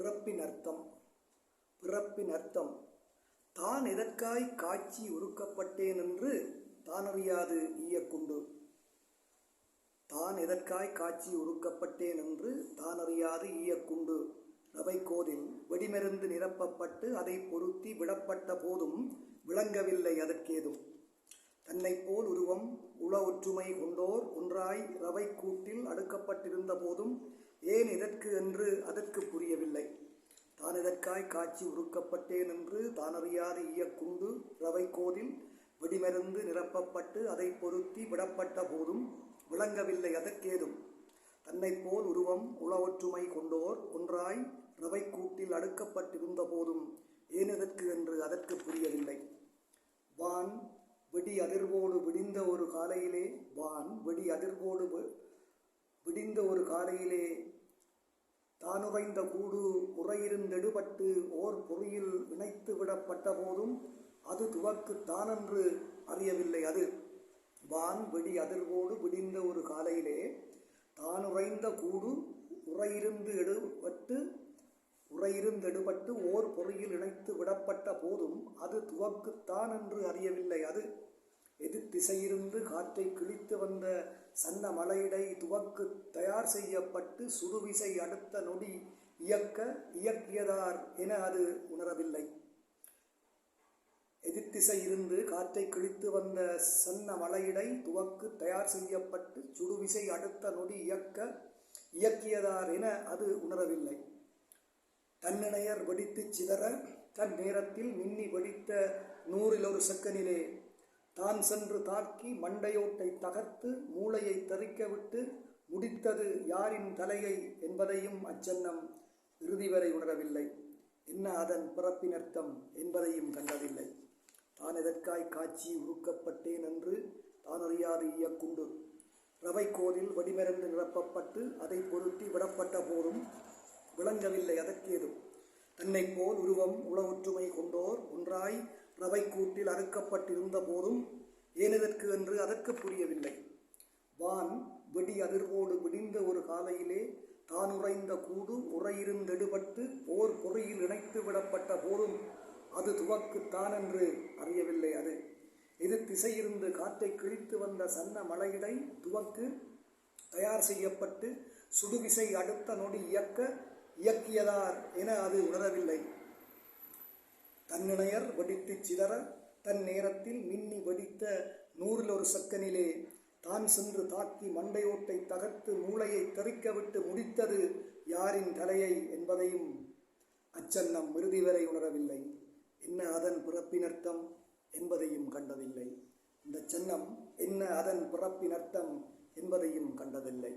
பிறப்பின் அர்த்தம் பிறப்பின் அர்த்தம் தான் எதற்காய் காட்சி உருக்கப்பட்டேன் என்று தானறியாது ஈயக்குண்டு. தான் எதற்காய் காட்சி உருக்கப்பட்டேன் என்று தானறியாது ஈயக்குண்டு. ரவைக்கோதில் வெடிமருந்து நிரப்பப்பட்டு அதை பொருத்தி விடப்பட்ட போதும் விளங்கவில்லை அதற்கேதும். தன்னைப் போல் உருவம் உள ஒற்றுமை கொண்டோர் ஒன்றாய் ரவை கூட்டில் அடுக்கப்பட்டிருந்த போதும் ஏன் இதற்கு என்று அதற்கு புரியவில்லை. தான் காய்ச்சி காட்சி உருக்கப்பட்டேன் என்று தானறியாது ஈயக்குண்டு ரவை கோதில் வெடிமருந்து நிரப்பப்பட்டு அதை பொருத்தி விடப்பட்ட போதும் விளங்கவில்லை அதற்கேதும். தன்னைப் போல் உருவம் உளவொற்றுமை கொண்டோர் ஒன்றாய் ரவை கூட்டில் அடுக்கப்பட்டிருந்த போதும் ஏன் என்று அதற்கு புரியவில்லை. வான் வெடி அதிர்வோடு விடிந்த ஒரு காலையிலே வான் வெடி அதிர்வோடு விடிந்த ஒரு காலையிலே தானுறைந்த கூடு உறையிருந்தெடுபட்டு ஓர் பொறியில் இணைத்து விடப்பட்ட போதும் அது துவக்கு தானென்று அறியவில்லை அது. வான் வெடி அதிர்வோடு விடிந்த ஒரு காலையிலே தானுறைந்த கூடு உறையிருந்து எடுபட்டு உறையிருந்தெடுபட்டு ஓர் பொறியில் இணைத்து விடப்பட்ட போதும் அது துவக்குத்தான் என்று அறியவில்லை அது. எதிர்த்திசையிருந்து காற்றை கிழித்து வந்த சன்ன மலையிடை துவக்கு தயார் செய்யப்பட்டு சுடுவிசை அடுத்த நொடி இயக்க இயக்கியதார் என அது உணரவில்லை. எதிர்த்திசை இருந்து காற்றை கிழித்து வந்த சன்ன மலையிடை துவக்கு தயார் செய்யப்பட்டு சுடுவிசை அடுத்த நொடி இயக்க இயக்கியதார் என அது உணரவில்லை. தன்னிணையர் வெடித்து சிதற தன் நேரத்தில் மின்னி வெடித்த நூறில் ஒரு செக்கனிலே தான் சென்று தாக்கி மண்டையோட்டை தகர்த்து மூளையை தெறிக்க விட்டு முடித்தது யாரின் தலையை என்பதையும் அச்சன்னம் இறுதி வரை உணரவில்லை. என்ன அதன் பிறப்பினர்த்தம் என்பதையும் கண்டதில்லை. தான் எதற்காய் காட்சி உருக்கப்பட்டேன் என்று தான் அறியாது இயக்குண்டு. ரவைக்கோதில் வடிமருந்து நிரப்பப்பட்டு அதை பொருத்தி விடப்பட்ட போதும் விளங்கவில்லை அதற்கேதும். தன்னைப் போல் உருவம் உள ஒற்றுமை கொண்டோர் ஒன்றாய் ரவைக்கூட்டில் அறுக்கப்பட்டிருந்த போதும் ஏனதற்கு என்று அதற்கு புரியவில்லை. வான் வெடி அதிர்வோடு விடிந்த ஒரு காலையிலே தான் உறைந்த கூடு உறையிருந்தெடுபட்டு ஓர் பொறியில் இணைத்து விடப்பட்ட போதும் அது துவக்குத்தான் என்று அறியவில்லை அது. இது திசையிருந்து காற்றை கிழித்து வந்த சன்ன மலையிடை துவக்கு தயார் செய்யப்பட்டு சுடுவிசை அடுத்த நொடி இயக்க இயக்கியதார் என அது உணரவில்லை. தன்னிணையர் வடித்து சிதற தன் நேரத்தில் மின்னி வடித்த நூறில் ஒரு சக்கனிலே தான் சென்று தாக்கி மண்டையோட்டை தகர்த்து மூளையை தெறிக்க விட்டு முடித்தது யாரின் தலையை என்பதையும் அச்சன்னம் இறுதி வரை உணரவில்லை. என்ன அதன் பிறப்பினர்த்தம் என்பதையும் கண்டதில்லை. இந்த சின்னம் என்ன அதன் பிறப்பினர்த்தம் என்பதையும் கண்டதில்லை.